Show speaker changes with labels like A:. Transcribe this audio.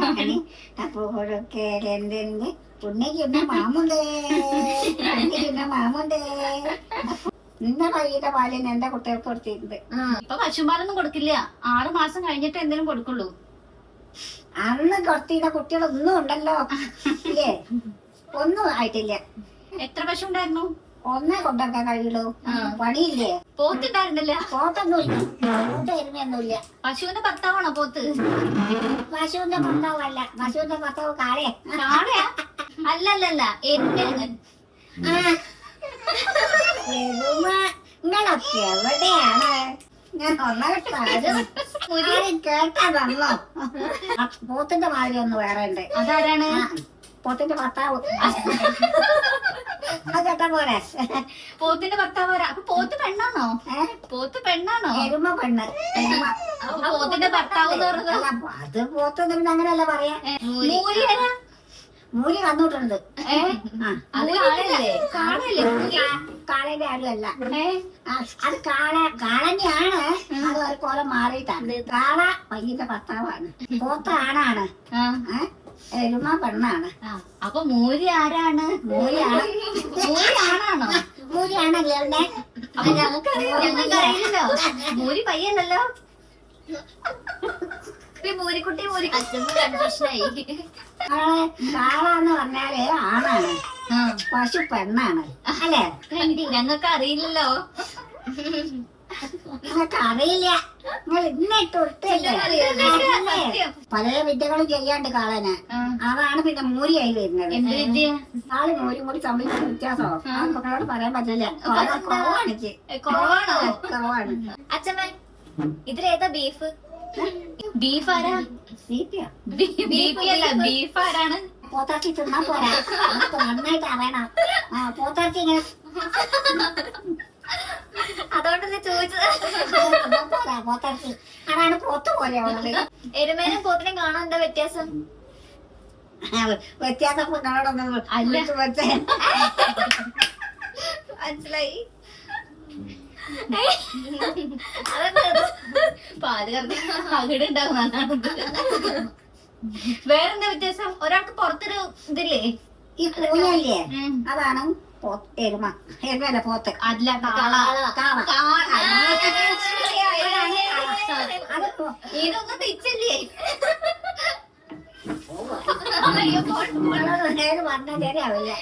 A: അങ്ങനെ പശുമാലൊന്നും കൊടുക്കില്ല. ആറു മാസം കഴിഞ്ഞിട്ട് എന്തേലും കൊടുക്കുള്ളൂ.
B: അന്ന് കൊടുത്തിരുന്ന കുട്ടികളൊന്നും ഉണ്ടല്ലോ. ഒന്നും ആയിട്ടില്ല.
A: എത്ര പശു ഉണ്ടായിരുന്നു?
B: ഒന്നേ കൊണ്ടൊക്കെ കഴിയുള്ളൂ. പണിയില്ലേ?
A: പോത്തുണ്ടായിരുന്നില്ല
B: പോത്തൊന്നുമില്ല. പോത്ത് എരുമയൊന്നുമില്ല.
A: പശുവിന്റെ ഭർത്താവാണോ പോത്ത്?
B: പശുവിന്റെ ഭർത്താവല്ല. പശുവിന്റെ ഭർത്താവ് കാളെ
A: കാളയാ? അല്ലല്ലല്ല
B: എരുമ നിങ്ങളൊക്കെ എവിടെയാണ്? ഞാൻ കേട്ടാ പോത്തിന്റെ മാതിരി ഒന്ന് വേറെ ഉണ്ട്.
A: അതാരാണ്?
B: പോത്തിന്റെ ഭർത്താവ്.
A: പോത്തിന്റെ ഭർത്താവ് ആരാ? അപ്പൊ പോത്ത് പെണ്ണാണോ? പോത്ത് പെണ്ണാണോ?
B: എരുമ പെണ്ണ്.
A: പോത്തിന്റെ ഭർത്താവ്
B: അത് പോത്ത് പിന്നെ അങ്ങനെയല്ല പറയാ.
A: മൂരി ആരാ?
B: മൂലി വന്നിട്ടുണ്ട്? കാളന്റെ ആരുമല്ല. അത് കാള കാളന്നെയാണ് അത് ഒരു കോലം മാറിയിട്ടാണ്. കാള പയ്യന്റെ ഭർത്താവാണ്. പോത്ത ആണാണ്.
A: ആ,
B: ഏ? എരുമ പെണ്ണാണ്.
A: അപ്പൊ മൂരി ആരാണ്?
B: മൂലിയാണ്
A: മൂരി ആണാണോ?
B: മൂലിയാണ് ഗേളിനെ
A: അപ്പൊ ഞങ്ങൾക്കറിയാം ഞങ്ങൾക്ക് അറിയില്ലല്ലോ മൂരി പയ്യല്ലല്ലോ ഈ മൂരിക്കുട്ടി മൂരി കൺഫ്യൂഷനായി
B: അവളെ കാള എന്ന് പറഞ്ഞാൽ ആണാണ്. പശു പെണ്ണാണ്. അല്ലേ?
A: ഞങ്ങൾക്ക് അറിയില്ലല്ലോ
B: ഞങ്ങൾക്ക് അറിയില്ല പല വിദ്യകളും ചെയ്യാണ്ട് കാളനെ. അതാണ് പിന്നെ മൂരിയായി വരുന്നത്. കാളി മൂരി മൂടി കൂടി തമ്മിൽ വ്യത്യാസമോ ആ. കുട്ടികളോട് പറയാൻ പറ്റില്ല.
A: അച്ഛമ്മ ഇതിലേതാ ബീഫ് ബീഫ് ആരാ? ബീഫ് അല്ല ബീഫ് ആരാണ്?
B: പോത്താക്കി തിന്നാ പോരാ. നന്നായിട്ട് അറിയണം. ആ പോത്താക്കി ഇങ്ങനെ പോരാ പോത്താർച്ചി അതാണ് പോത്ത് പോലെ ഉള്ളത്.
A: എരുമേനും പോത്തിനും കാണാൻ എന്താ വ്യത്യാസം?
B: വ്യത്യാസം കുട്ടികളോടൊന്നും
A: അല്ല. മനസ്സിലായി? പാൽ കറന്ന് അവിടെ വേറെന്താ വ്യത്യാസം? ഒരാൾക്ക് പുറത്തൊരു ഇതില്ലേ?
B: ഈ കൂലല്ലേ അതാണ് എരുമ. എരുമല്ല പോത്ത്.
A: അല്ല കാള
B: കാള.
A: ഇതൊന്നും തിരിച്ചല്ലേ? അയ്യോ
B: നേരെ പറഞ്ഞാൽ ശരിയാവില്ല